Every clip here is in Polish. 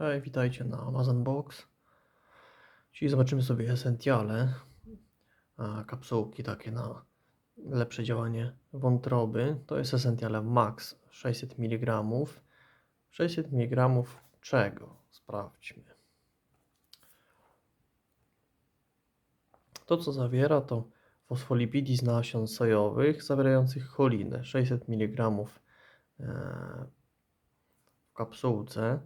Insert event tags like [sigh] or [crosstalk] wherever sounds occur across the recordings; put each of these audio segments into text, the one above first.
Hej, witajcie na Amazon Box. Dzisiaj zobaczymy sobie Essentiale, a, kapsułki takie na lepsze działanie wątroby. To jest Essentiale Max 600 mg. 600 mg czego? Sprawdźmy. To co zawiera to fosfolipidi z nasion sojowych zawierających cholinę 600 mg e, w kapsułce.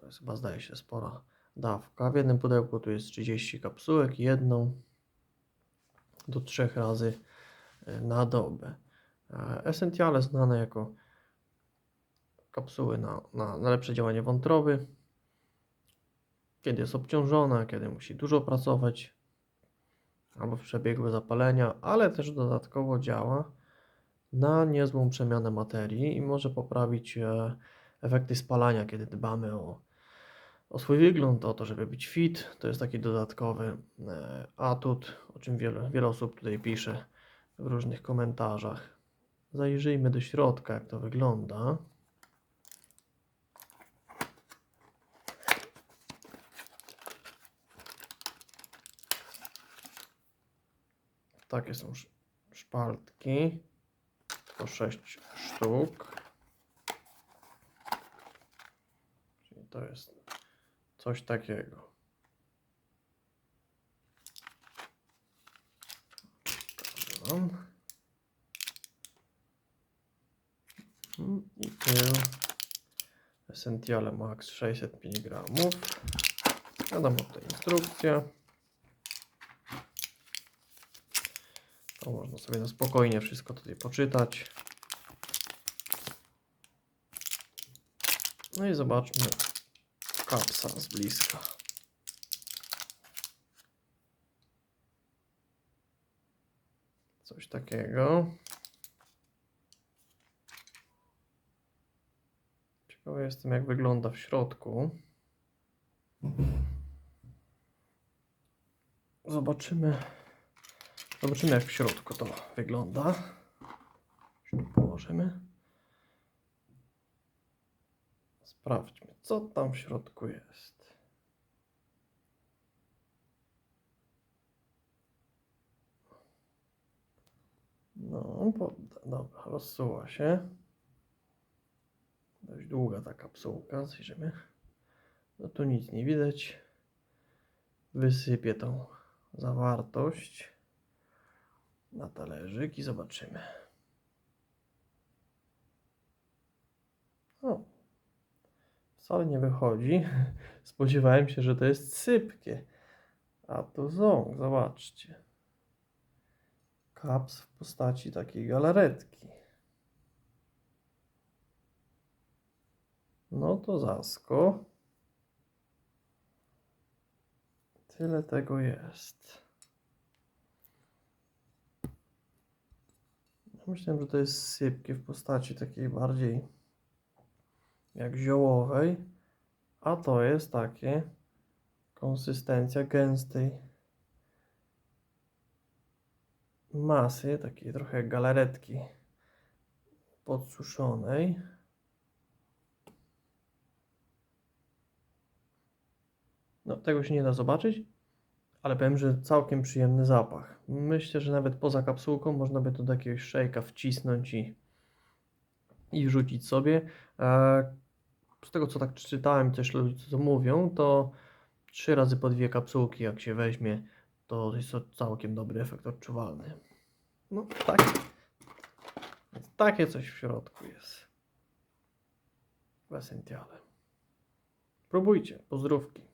To jest chyba zdaje się spora dawka. W jednym pudełku tu jest 30 kapsułek, jedną do trzech razy e, na dobę. E, Essentiale znane jako kapsuły na, na, na lepsze działanie wątroby. Kiedy jest obciążona, kiedy musi dużo pracować, albo przebiegłe zapalenia, ale też dodatkowo działa na niezłą przemianę materii i może poprawić e, efekty spalania, kiedy dbamy o, o swój wygląd, o to, żeby być fit. To jest taki dodatkowy e, atut, o czym wiele, wiele osób tutaj pisze w różnych komentarzach. Zajrzyjmy do środka, jak to wygląda. Takie są sz- szpaltki. Po 6 sztuk. Czyli to jest coś takiego. I tył. Essentiale Max 605 gramów. Wiadomo, tutaj instrukcja. To można sobie na spokojnie wszystko tutaj poczytać. No i zobaczmy kapsa z bliska. Coś takiego. Ciekawy jestem jak wygląda w środku. Zobaczymy. Zobaczymy jak w środku to wygląda. Położymy. Sprawdźmy, co tam w środku jest. No, podda. Dobra, rozsuwa się. Dość długa ta kapsułka, zajrzymy. No tu nic nie widać. Wysypię tą zawartość na talerzyk i zobaczymy. O, wcale nie wychodzi. [laughs] Spodziewałem się, że to jest sypkie. A to ząg, zobaczcie. Kaps w postaci takiej galaretki. No to zasko. Tyle tego jest. Myślałem, że to jest sypkie w postaci takiej bardziej jak ziołowej, a to jest takie konsystencja gęstej masy, takiej trochę jak galaretki podsuszonej. No, tego się nie da zobaczyć, ale powiem, że całkiem przyjemny zapach. Myślę, że nawet poza kapsułką można by to do jakiegoś szejka wcisnąć i, i wrzucić sobie. E, z tego co tak czytałem, też ludzie co mówią, to trzy razy po dwie kapsułki jak się weźmie, to jest to całkiem dobry efekt odczuwalny. No tak. Więc takie coś w środku jest. W Essentiale. Próbujcie. Pozdrówki.